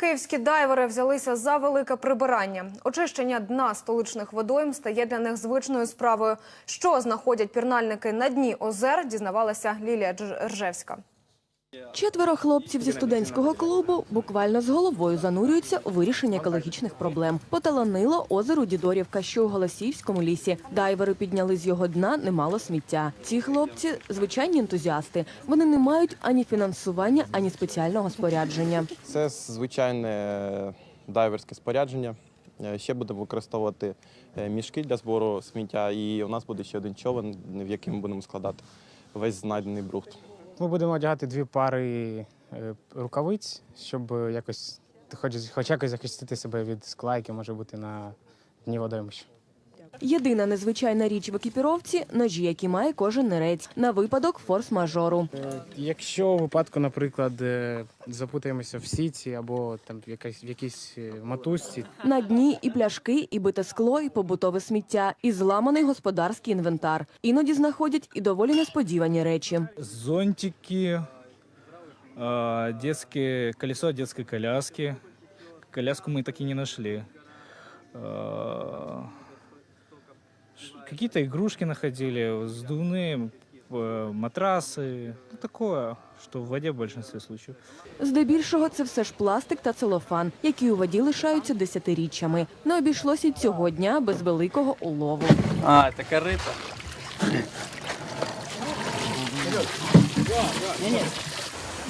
Київські дайвери взялися за велике прибирання. Очищення дна столичних водойм стає для них звичною справою. Що знаходять пірнальники на дні озер, дізнавалася Лілія Ржевська. Четверо хлопців зі студентського клубу буквально з головою занурюються у вирішення екологічних проблем. Поталанило озеро Дідорівка, що у Голосіївському лісі. Дайвери підняли з його дна немало сміття. Ці хлопці звичайні ентузіасти. Вони не мають ані фінансування, ані спеціального спорядження. Це звичайне дайверське спорядження. Е, Ще будемо використовувати е, мішки для збору сміття, і у нас буде ще один човен, в який ми будемо складати весь знайдений брухт. Ми будемо одягати дві пари е, рукавиць, щоб якось хоч, хоч якось захистити себе від скла, яке може бути на дні водоймища. Єдина незвичайна річ в екіпіровці – ножі, які має кожен нерець на випадок форс-мажору. Е, Якщо у випадку, наприклад, е, запутаємося в сіці або там в якійсь, в якійсь е, мотузці, На дні і пляшки, і бите скло, і побутове сміття, і зламаний господарський інвентар. Іноді знаходять і доволі несподівані речі. зонтики, детские, колесо детской коляски. Коляску мы так и не нашли. А, ш- Какие-то игрушки находили, сдувные э, матрасы, ну, такое, что в воде в большинстве случаев. Здебільшого це все ж пластик та целофан, які у воді лишаються десятиріччями. Не обійшлося й цього дня без великого улову. А, это корыто.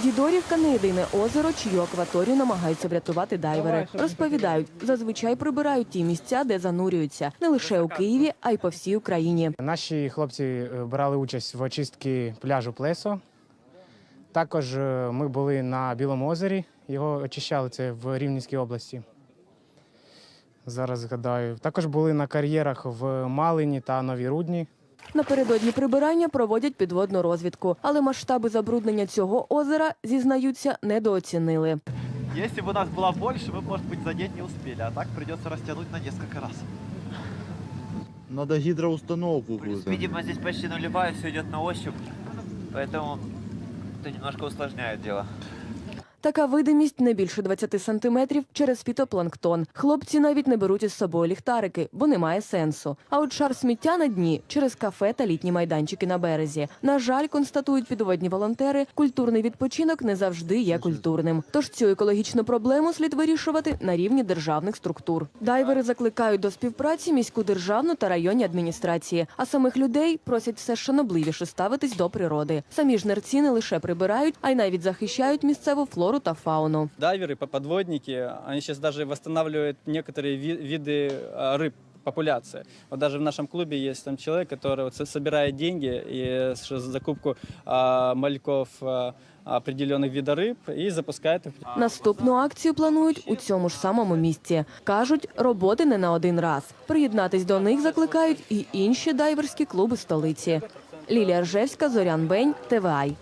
Дідорівка не єдине озеро, чию акваторію намагаються врятувати дайвери. Розповідають, зазвичай прибирають ті місця, де занурюються, не лише у Києві, а й по всій Україні. наші хлопці е, брали участь в очистці пляжу Плесо. Також е, ми були на Білому озері, його очищали це в Рівненській області. Зараз згадаю. Також були на кар'єрах в Малині та Новій Рудні. Напередодні прибирання проводять підводну розвідку, але масштаби забруднення цього озера зізнаються недооцінили. Если бы у нас было больше, мы, может быть, задеть не успели, а так придется растянуть на несколько раз. Надо гидроустановку Плюс, какую-то. видимо, здесь почти нулевая, все идет на ощупь, поэтому это немножко усложняет дело. Така видимість не більше 20 сантиметрів через фітопланктон. Хлопці навіть не беруть із собою ліхтарики, бо немає сенсу. А от шар сміття на дні через кафе та літні майданчики на березі. На жаль, констатують підводні волонтери, культурний відпочинок не завжди є культурним. Тож цю екологічну проблему слід вирішувати на рівні державних структур. Дайвери закликають до співпраці міську державну та районні адміністрації, а самих людей просять все шанобливіше ставитись до природи. Самі ж нерці не лише прибирають, а й навіть захищають місцеву флору та фауну. дайверы, по- подводники, они сейчас даже восстанавливают некоторые ви- виды а, рыб популяции. Вот даже в нашем клубе есть там человек, который вот со- собирает деньги и с- за закупку а, мальков а, определенных видов рыб и запускает их. Наступну акцію планують у цьому ж самому місці. Кажуть, роботи не на один раз. Приєднатись до них закликають і інші дайверські клуби столиці. Лілія Ржевська, Зорян Бень, ТВАЙ.